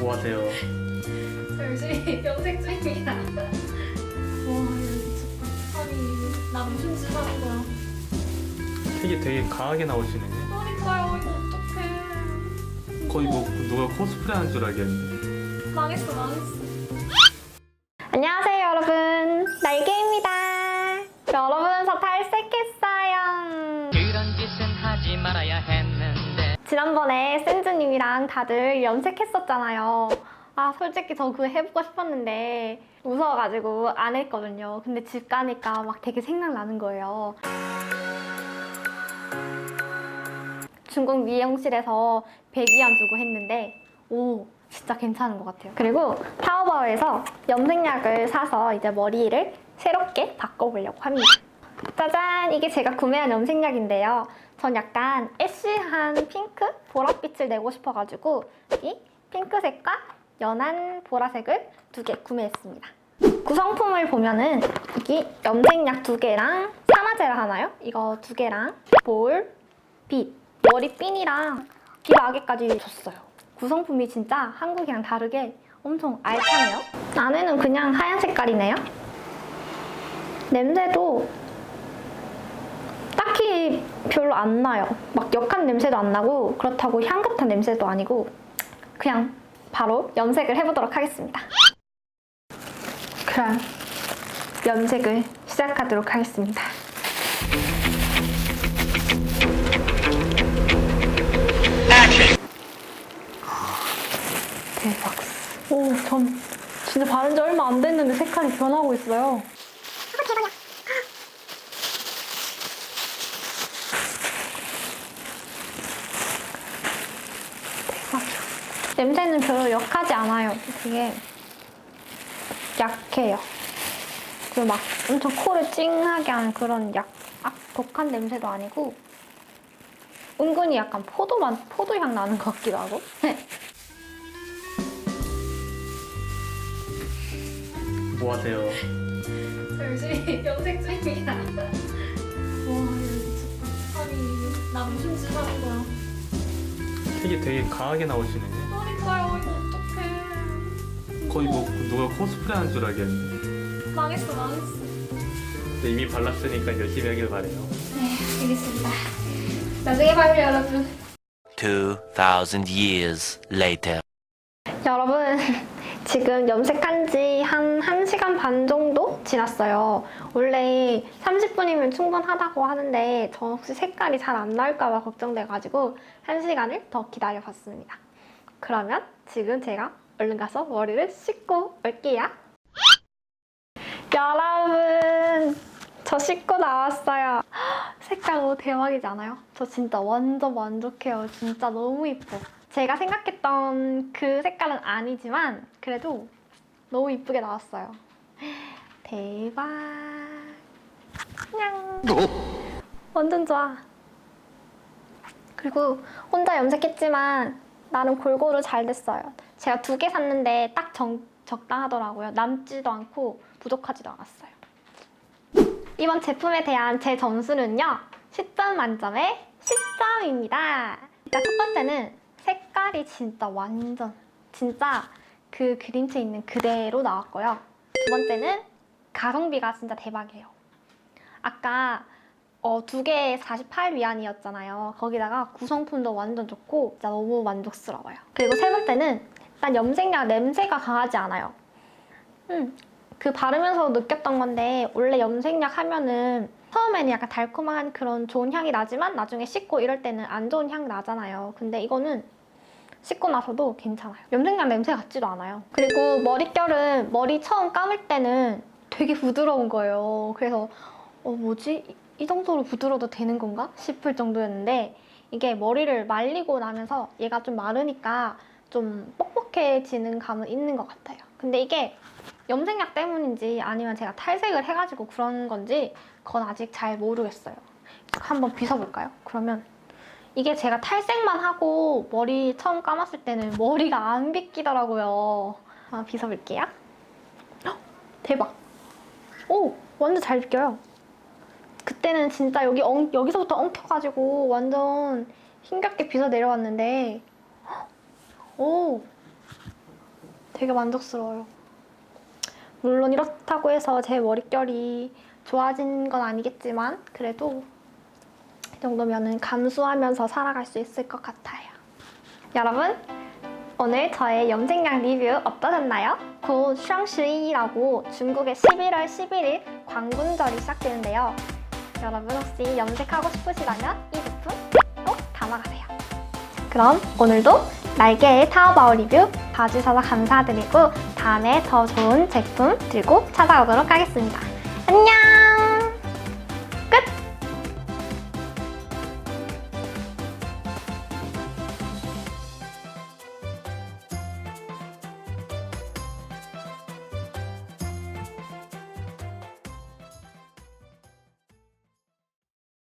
뭐 하세요? 저 열심히 염색 중입니다. 와. 아니, 나 무슨 짓 하는 거야? 되게 되게 강하게 나오시네. 그러니까요, 이거 어떡해. 거의 뭐 누가 코스프레 하는 줄 알겠네. 망했어, 망했어. 안녕하세요 지난번에 센즈님이랑 다들 염색했었잖아요 아 솔직히 저 그거 해보고 싶었는데 무서워가지고 안 했거든요 근데 집 가니까 막 되게 생각나는 거예요 중국 미용실에서 100위안 주고 했는데 오 진짜 괜찮은 것 같아요. 그리고 타오바오에서 염색약을 사서 이제 머리를 새롭게 바꿔보려고 합니다. 짜잔! 이게 제가 구매한 염색약인데요. 전 약간 애쉬한 핑크, 보랏빛을 내고 싶어가지고 이 핑크색과 연한 보라색을 두 개 구매했습니다. 구성품을 보면은 여기 염색약 두 개랑 사마젤 하나요? 이거 두 개랑 볼, 빗, 머리핀이랑 비바게까지 줬어요. 구성품이 진짜 한국이랑 다르게 엄청 알차네요. 안에는 그냥 하얀 색깔이네요. 냄새도 별로 안 나요. 막 역한 냄새도 안 나고 그렇다고 향긋한 냄새도 아니고 그냥 바로 염색을 해보도록 하겠습니다. 그럼 염색을 시작하도록 하겠습니다. 대박. 오, 전 진짜 바른 지 얼마 안 됐는데 색깔이 변하고 있어요. 대박이야. 냄새는 별로 역하지 않아요. 되게 약해요. 그리고 막 엄청 코를 찡하게 하는 그런 약, 악, 독한 냄새도 아니고 은근히 약간 포도만, 포도향 나는 것 같기도 하고. 뭐 하세요? 저 열심히 염색 중입니다. 와. 아니, 나 무슨 짓 하는 거야? 되게 되게 강하게 나오시네. 그러니까요, 이거 어떡해. 거의 뭐 누가 코스프레 하는 줄 알겠네. 망했어, 망했어. 근데 이미 발랐으니까 열심히 하길 바래요. 네, 알겠습니다. 나중에 봐요, 여러분. 2,000 years later. 여러분, 지금 염색한 지 한 1시간 반 정도 지났어요. 원래 30분이면 충분하다고 하는데 저 혹시 색깔이 잘 안 나올까 봐 걱정돼가지고 1시간을 더 기다려봤습니다. 그러면 지금 제가 얼른 가서 머리를 씻고 올게요. 여러분, 저 씻고 나왔어요. 색깔 너무 대박이지 않아요? 저 진짜 완전 만족해요. 진짜 너무 이뻐. 제가 생각했던 그 색깔은 아니지만 그래도 너무 이쁘게 나왔어요. 대박. 냥. 완전 좋아. 그리고 혼자 염색했지만 나름 골고루 잘 됐어요. 제가 두 개 샀는데 딱 정, 적당하더라고요. 남지도 않고 부족하지도 않았어요. 이번 제품에 대한 제 점수는요. 10점 만점에 10점입니다. 일단 첫 번째는 색깔이 진짜 완전 진짜 그 그림체 있는 그대로 나왔고요. 두 번째는 가성비가 진짜 대박이에요. 아까 어, 두 개에 48위안이었잖아요. 거기다가 구성품도 완전 좋고 진짜 너무 만족스러워요. 그리고 세 번째는 일단 염색약 냄새가 강하지 않아요. 음, 그 바르면서 느꼈던 건데 원래 염색약 하면은 처음에는 약간 달콤한 그런 좋은 향이 나지만 나중에 씻고 이럴 때는 안 좋은 향 나잖아요. 근데 이거는 씻고 나서도 괜찮아요. 염색약 냄새 같지도 않아요. 그리고 머릿결은 머리 처음 감을 때는 되게 부드러운 거예요. 그래서 어 뭐지? 이- 이 정도로 부드러워도 되는 건가? 싶을 정도였는데 이게 머리를 말리고 나면서 얘가 좀 마르니까 좀 뻑뻑해지는 감은 있는 것 같아요. 근데 이게 염색약 때문인지 아니면 제가 탈색을 해가지고 그런 건지 그건 아직 잘 모르겠어요. 한번 빗어볼까요? 그러면 이게 제가 탈색만 하고 머리 처음 감았을 때는 머리가 안 빗기더라고요. 아, 빗어볼게요. 헉, 대박. 오, 완전 잘 빗겨요. 그때는 진짜 여기 엉, 여기서부터 엉켜가지고 완전 힘겹게 빗어 내려왔는데 헉, 오 되게 만족스러워요. 물론 이렇다고 해서 제 머릿결이 좋아진 건 아니겠지만 그래도 이 정도면은 감수하면서 살아갈 수 있을 것 같아요. 여러분 오늘 저의 염색약 리뷰 어떠셨나요? 곧 샹시이라고 중국의 11월 11일 광군절이 시작되는데요. 여러분 혹시 염색하고 싶으시다면 이 제품 꼭 담아가세요. 그럼 오늘도 날개의 타오바오 리뷰 봐주셔서 감사드리고 다음에 더 좋은 제품 들고 찾아오도록 하겠습니다. 안녕!